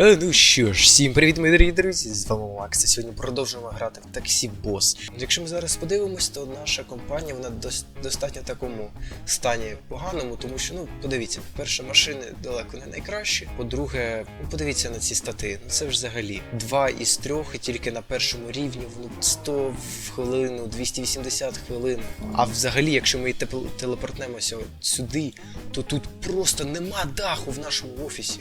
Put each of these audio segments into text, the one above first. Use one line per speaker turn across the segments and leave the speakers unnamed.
Е, Ну що ж, всім привіт, мої дорогі друзі! З вами Макс. і Сьогодні продовжуємо грати в таксі Бос. Якщо ми зараз подивимось, то наша компанія вона дос- достатньо такому стані поганому, тому що ну подивіться, по-перше, машини далеко не найкращі. По-друге, ну подивіться на ці стати. Ну це взагалі два із трьох, і тільки на першому рівні ну, 100 в хвилину, 280 хвилин. А взагалі, якщо ми телепортнемося сюди, то тут просто нема даху в нашому офісі.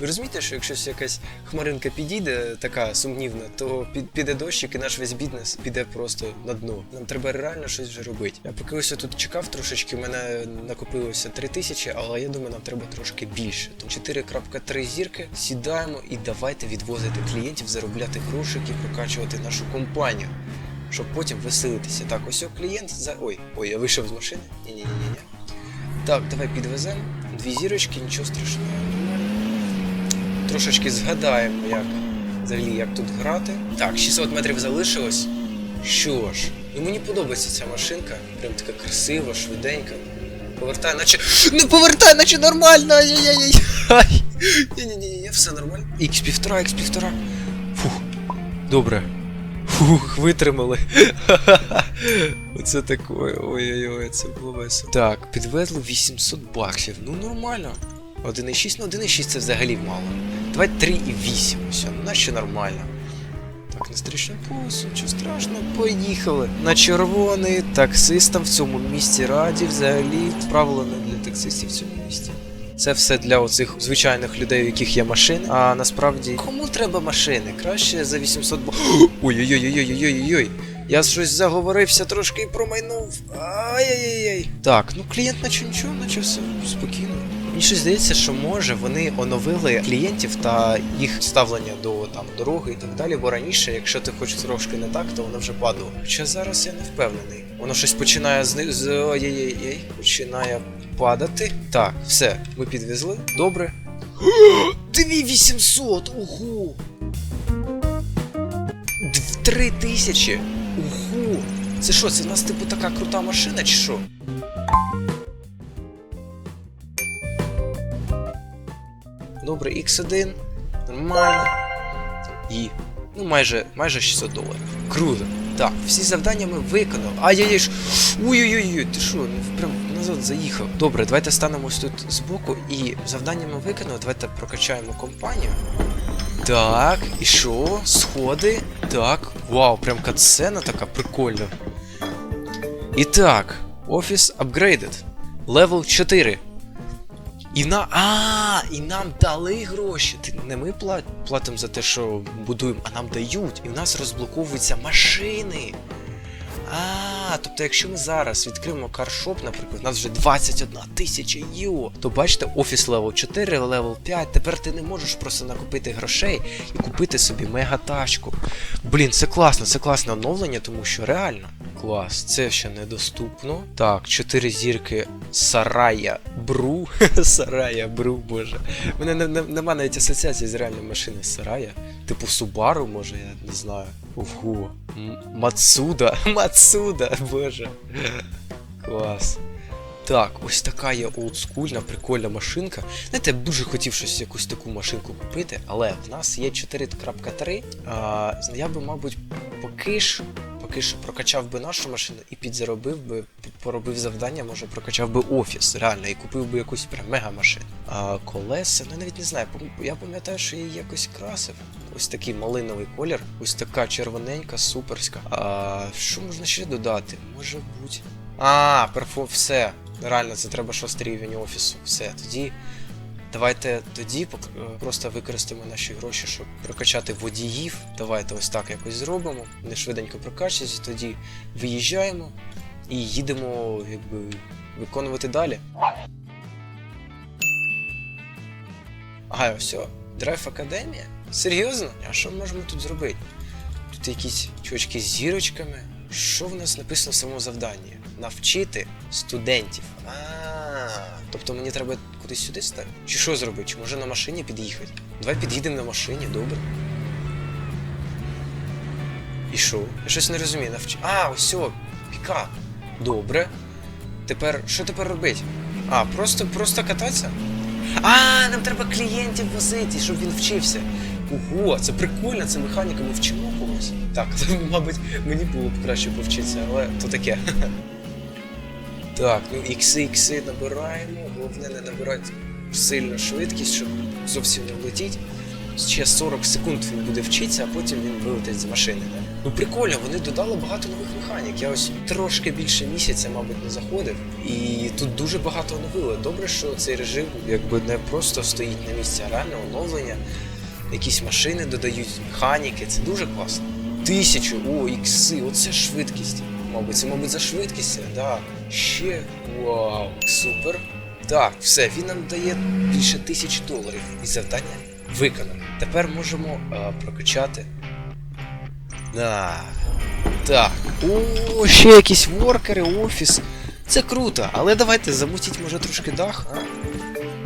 Ви розумієте, що якщо якась хмаринка підійде, така сумнівна, то під, піде дощик і наш весь бізнес піде просто на дно. Нам треба реально щось вже робити. Я поки ось тут чекав трошечки, мене накопилося 3 тисячі, але я думаю, нам треба трошки більше. Тому 4.3 зірки, сідаємо і давайте відвозити клієнтів, заробляти грошики, прокачувати нашу компанію. Щоб потім веселитися. Так, ось о клієнт за. Ой, ой, я вийшов з машини. Ні-ні-ні-ні. Так, давай підвеземо. Дві зірочки, нічого страшного. Трошечки згадаємо, як взагалі як тут грати. Так, 600 метрів залишилось. Що ж, ну мені подобається ця машинка. Прям така красива, швиденька. Повертай, наче. Не повертай, наче нормально! Ай-яй-яй! Ай! Ні-ні-ні, все нормально. Х півтора, х півтора. Фух. Добре. Фух, витримали. Оце таке. Ой-ой-ой, це було весело. Так, підвезли 800 баксів. Ну нормально. 1,6, ну 1,6 це взагалі мало. Давай 3,8 все, наче нормально. Так, на стрічний полосу, нічого страшного, поїхали. На червоний таксистам в цьому місті раді взагалі правило не для таксистів в цьому місті. Це все для оцих звичайних людей, у яких є машини. А насправді кому треба машини? Краще за 800 бо. Ой-ой-ой-ой-ой-ой-ой. Я щось заговорився трошки і промайнув. Ай-яй-яй. Так, ну клієнт наче нічого, наче все спокійно. Мені щось здається, що може вони оновили клієнтів та їх ставлення до там дороги і так далі. Бо раніше, якщо ти хочеш трошки не так, то воно вже падало. Хоча зараз я не впевнений. Воно щось починає з з ой-ой-ой, починає падати. Так, все, ми підвезли. Добре. 2800! Ого! Д- Три тисячі! Ого! Це що, це в нас типу така крута машина, чи що? Добре, X1, нормально. І. Ну, майже, майже 600 доларів. Круто. Так, всі завдання ми виконали. Ай-яй-яй. ж- Ой-ой-ой, ти що, ну прям назад заїхав. Добре, давайте станемо ось тут збоку і завдання ми виконали. Давайте прокачаємо компанію. Так, і що? Сходи. Так. Вау, прям катсцена така прикольна. І так, офіс upgraded. Левел 4. І на. А, і нам дали гроші. Не ми платимо за те, що будуємо, а нам дають. І в нас розблоковуються машини. А, тобто, якщо ми зараз відкриємо каршоп, наприклад, у нас вже 21 тисяча йо, то бачите, офіс левел 4, левел 5, тепер ти не можеш просто накопити грошей і купити собі мегатачку. Блін, це класно, це класне оновлення, тому що реально клас, це ще недоступно. Так, 4 зірки Сарая Бру. Сарая Бру, боже. У мене не, не, нема навіть асоціації з реальною машиною Сарая. Типу Субару, може, я не знаю. Ого. Мацуда. Мацуда, боже. Клас. Так, ось така є олдскульна, прикольна машинка. Знаєте, я дуже хотів щось якусь таку машинку купити, але в нас є 4.3. А, я би, мабуть, поки ж, поки що прокачав би нашу машину і підзаробив би, поробив завдання, може прокачав би офіс, реально, і купив би якусь прям мега машину. А колеса, ну я навіть не знаю, я пам'ятаю, що її якось красив. Ось такий малиновий колір, ось така червоненька, суперська. А що можна ще додати? Може бути. А, перфум, все. Реально, це треба шостий рівень офісу. Все, тоді. Давайте тоді е, просто використаємо наші гроші, щоб прокачати водіїв. Давайте ось так якось зробимо. Вони швиденько прокачуються, тоді виїжджаємо і їдемо, якби, виконувати далі. Ага, все. Драйв Академія? Серйозно? А що ми можемо тут зробити? Тут якісь чувачки з зірочками. Що в нас написано в самому завданні? Навчити студентів. А, тобто мені треба кудись сюди стати? Чи що зробити? Чи може на машині під'їхати? Давай під'їдемо на машині, добре. І що? Я щось не розумію. Навч... А, ось, пікап. Добре. Тепер, що тепер робити? А, просто, просто кататися? А, нам треба клієнтів возити, щоб він вчився. Ого, це прикольно, це механіка, ми вчимо когось. Так, мабуть, мені було б краще повчитися, але то таке. Так, ну ікси, ікси набираємо. Головне не набирати сильно швидкість, щоб зовсім не влетіть. Ще 40 секунд він буде вчитися, а потім він вилетить з машини. Ну прикольно, вони додали багато нових механік. Я ось трошки більше місяця, мабуть, не заходив. І тут дуже багато оновили. Добре, що цей режим якби не просто стоїть на місці, а реально оновлення. Якісь машини додають, механіки, це дуже класно. Тисячу, о, ікси, оце швидкість. Мабуть, це, мабуть, за швидкість, да. Ще вау, супер. Так, все, він нам дає більше тисяч доларів і завдання виконане. Тепер можемо е, прокачати. Да. Так. О, ще якісь воркери, офіс. Це круто, але давайте замутіть, може, трошки дах, а?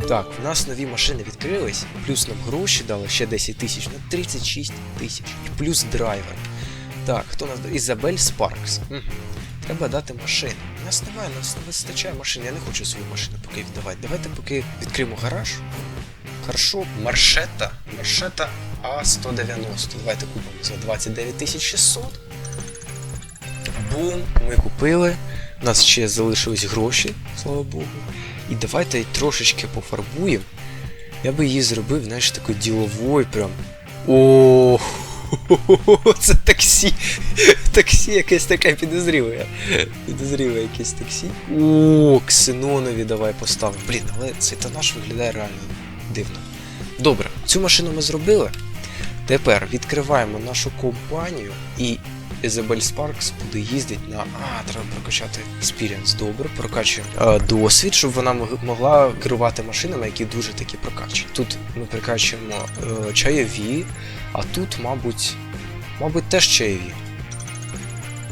Так, у нас нові машини відкрились, плюс нам гроші дали ще 10 тисяч, ну 36 тисяч. І плюс драйвер. Так, хто у нас? Ізабель Спаркс. Угу. Треба дати машину. У нас немає, у нас не вистачає машин. Я не хочу свою машину поки віддавати. Давайте поки відкриємо гараж. Хорошо, маршета. Маршета А190. Давайте купимо за 29 600. Бум, ми купили. У нас ще залишились гроші, слава Богу. І давайте її трошечки пофарбуємо. Я би її зробив, знаєш, такою діловою прям. О, це таксі. Таксі якесь таке підозріле. Підозріле якесь таксі. О, ксенонові давай поставимо. Блін, але цей тонаж виглядає реально дивно. Добре, цю машину ми зробили. Тепер відкриваємо нашу компанію і Ізабель Спаркс буде їздити на. А, треба прокачати experience. Добре, прокачуємо е, досвід, щоб вона могла керувати машинами, які дуже такі прокачені. Тут ми прокачуємо е, чайові, а тут, мабуть, мабуть, теж чайові.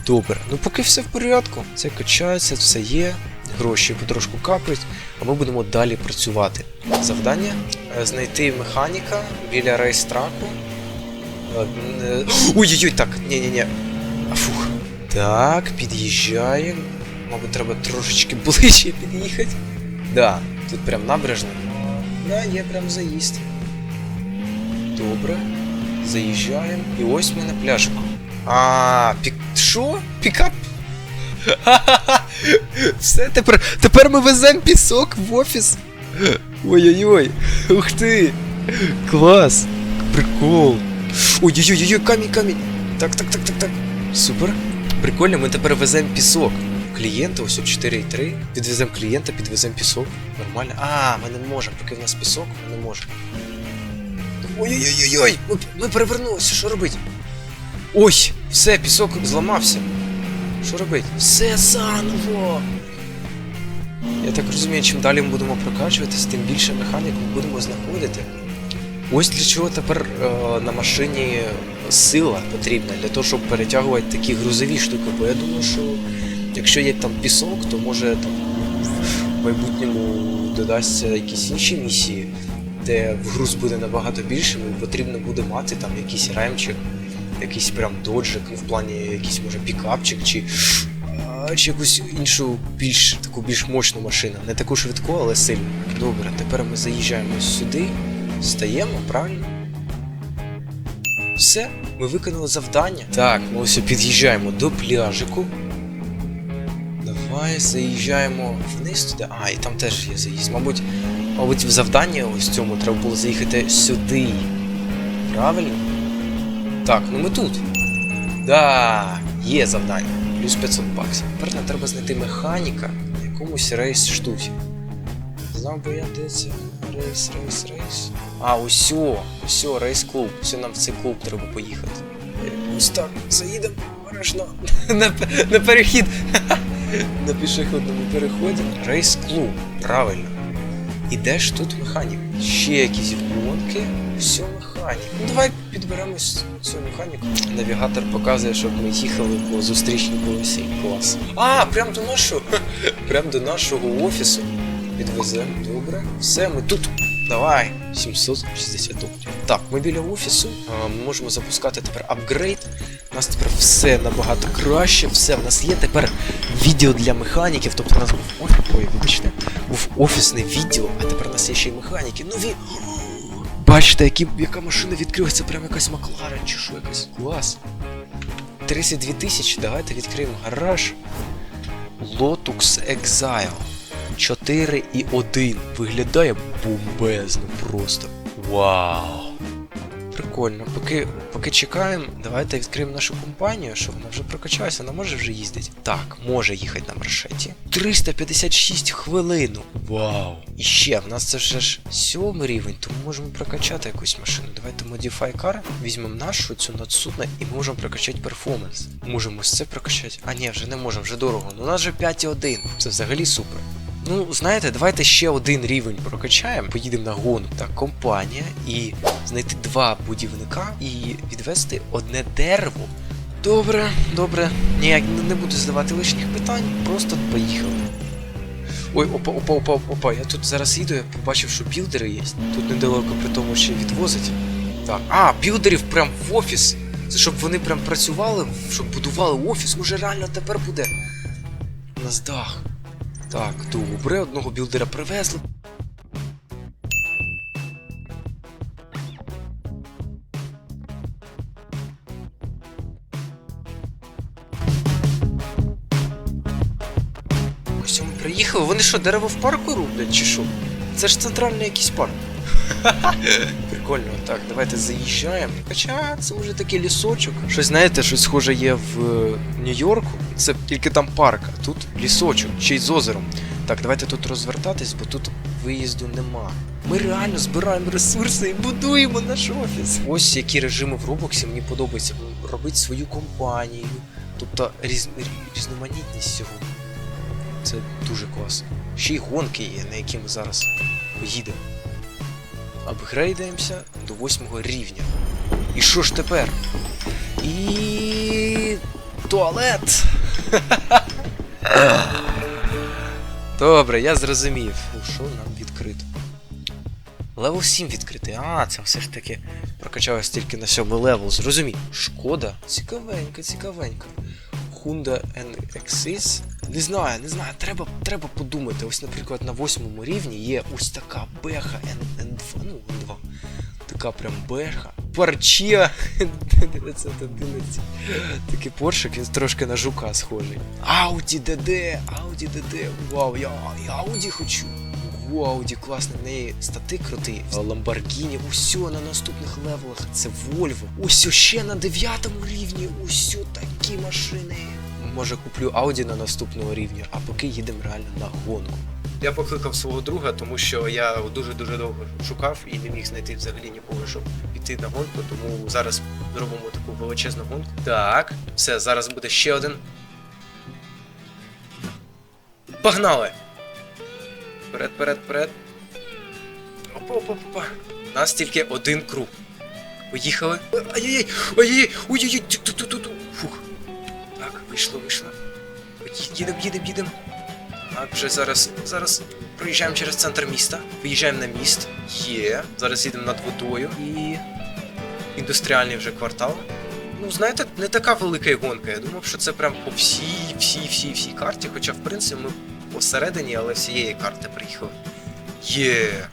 Добре, ну поки все в порядку. Це качається, все є, гроші потрошку капають, а ми будемо далі працювати. Завдання е, знайти механіка біля рейстраку. Е, е, Ой-ой-ой, так, ні-ні-ні. А, Фух. Так, під'їжджаємо. Мабуть, треба трошечки ближче під'їхати. Да, тут прям набережна. Да, є прям заїзд. Добре. Заїжджаємо. І ось ми на пляжику. А, пік... Що? Пікап? Все, тепер, тепер ми веземо пісок в офіс. Ой-ой-ой. Ух ти! Клас! Прикол! Ой-ой-ой, камінь, камінь! Так, так, так, так, так. Супер. Прикольно, ми тепер веземо пісок. Клієнта, ось о 4,3. Підвеземо клієнта, підвеземо пісок. Нормально. А, ми не можемо, поки в нас пісок, ми не можемо. Ой-ой-ой-ой! Ми, ми перевернулися, що робити? Ой, все, пісок зламався. Що робити? Все заново. Я так розумію, чим далі ми будемо прокачуватись, тим більше механік ми будемо знаходити. Ось для чого тепер е, на машині сила потрібна, для того, щоб перетягувати такі грузові штуки. Бо я думаю, що якщо є там пісок, то може там в майбутньому додасться якісь інші місії, де груз буде набагато більшим, і потрібно буде мати там якийсь ремчик, якийсь прям доджик, ну в плані якийсь може пікапчик чи. Чи якусь іншу більш таку більш мощну машину. Не таку швидку, але сильну. Добре, тепер ми заїжджаємо сюди. Стаємо, правильно? Все, ми виконали завдання. Так, ми ось під'їжджаємо до пляжику. Давай заїжджаємо вниз туди. А, і там теж є заїзд. Мабуть, мабуть, в завданні ось цьому треба було заїхати сюди. Правильно? Так, ну ми тут. Да, є завдання. Плюс 500 баксів. Тепер нам треба знайти механіка на якомусь рейс штуці. Знав би я де це. Рейс, рейс, рейс. А, усьо, усьо, рейс клуб. Все нам в цей клуб треба поїхати. Ось так, заїдемо обережно на, на перехід. на пішохідному переході. Рейс клуб, правильно. І де ж тут механік? Ще якісь гонки, все механік. Ну давай підберемось цю механіку. Навігатор показує, щоб ми їхали по зустрічній полосі. Клас. А, прям до нашого. Прям до нашого офісу. Підвеземо, добре. Все, ми тут. Давай, 760 доларів. Так, ми біля офісу. Ми можемо запускати тепер апгрейд. Нас тепер все набагато краще. Все, в нас є тепер відео для механіків. Тобто у нас був офіс. Ой, вибачте, був офісне відео, а тепер у нас є ще й механіки. Нові. Бачите, які, яка машина відкрилася, прям якась Макларен чи що якась. Клас. 32 тисячі, давайте відкриємо гараж. Lotus Exile 4,1. Виглядає бомбезно просто. Вау! Прикольно. Поки, поки чекаємо, давайте відкриємо нашу компанію, що вона вже прокачалася, вона може вже їздити. Так, може їхати на маршеті. 356 хвилин. Вау! І ще, в нас це вже ж сьомий рівень, тому можемо прокачати якусь машину. Давайте Modify Car, візьмемо нашу цю надсудну і можемо прокачати перформанс. Можемо ось це прокачати. А ні, вже не можемо, вже дорого. Ну у нас вже 5,1. Це взагалі супер. Ну, знаєте, давайте ще один рівень прокачаємо. Поїдемо на гонку. Так, компанія і знайти два будівника і відвести одне дерево. Добре, добре. Ніяк не- буду задавати лишніх питань, просто поїхали. Ой, опа, опа, опа, опа. Я тут зараз їду, я побачив, що білдери є. Тут недалеко при тому ще відвозить. Так. А, білдерів прям в офіс. Це щоб вони прям працювали, щоб будували офіс. Може реально тепер буде. У нас дах. Так, добре, одного білдера привезли. Ось ми приїхали. Вони що, дерево в парку роблять чи що? Це ж центральний якийсь парк. Прикольно, так, давайте заїжджаємо. Хоча це вже такий лісочок. Щось знаєте, щось схоже є в Нью-Йорку. Це тільки там парк, а тут лісочок, ще й з озером. Так, давайте тут розвертатись, бо тут виїзду нема. Ми реально збираємо ресурси і будуємо наш офіс. Ось які режими в Роблоксі мені подобається. Робити свою компанію. Тобто різ... різноманітність цього. Це дуже класно. Ще й гонки є, на які ми зараз поїдемо. Апгрейдаємося до восьмого рівня. І що ж тепер? І. туалет! Добре, я зрозумів. Що нам відкрито? Левел 7 відкритий. А, це все ж таки прокачалось тільки на сьомий левел. Зрозумів. Шкода. Цікавенька, цікавенька. Honda NXS. Не знаю, не знаю, треба, треба подумати. Ось, наприклад, на восьмому рівні є ось така беха N, N2, ну, N2. Така прям беха. Парчія 911. Такий поршик, він трошки на жука схожий. Ауді ДД, Ауді ДД, Вау, я, я Ауді хочу. Ого, Audi класний, в неї стати крутий. Ламборгіні, усьо на наступних левелах. Це Вольво. Усьо ще на дев'ятому рівні. Усьо такі машини. Може куплю Audi на наступному рівні, а поки їдемо реально на гонку. Я покликав свого друга, тому що я дуже-дуже довго шукав і не міг знайти взагалі нікого, щоб піти на гонку, тому зараз зробимо таку величезну гонку. Так, все, зараз буде ще один. Погнали! Вперед, вперед, вперед. Опа, опа, опа. У нас тільки один круг. Поїхали. Ай-яй-яй! Ай-яй-яй! Ой-яй-яй! Вийшло, вийшло. Їдем, їдем, їдем. Так, вже зараз, зараз проїжджаємо через центр міста. Виїжджаємо на міст. Є. Зараз їдемо над водою і. Індустріальний вже квартал. Ну, знаєте, не така велика гонка. Я думав, що це прям по всій, всій, всій, всій карті. Хоча, в принципі, ми посередині, але всієї карти приїхали. Є.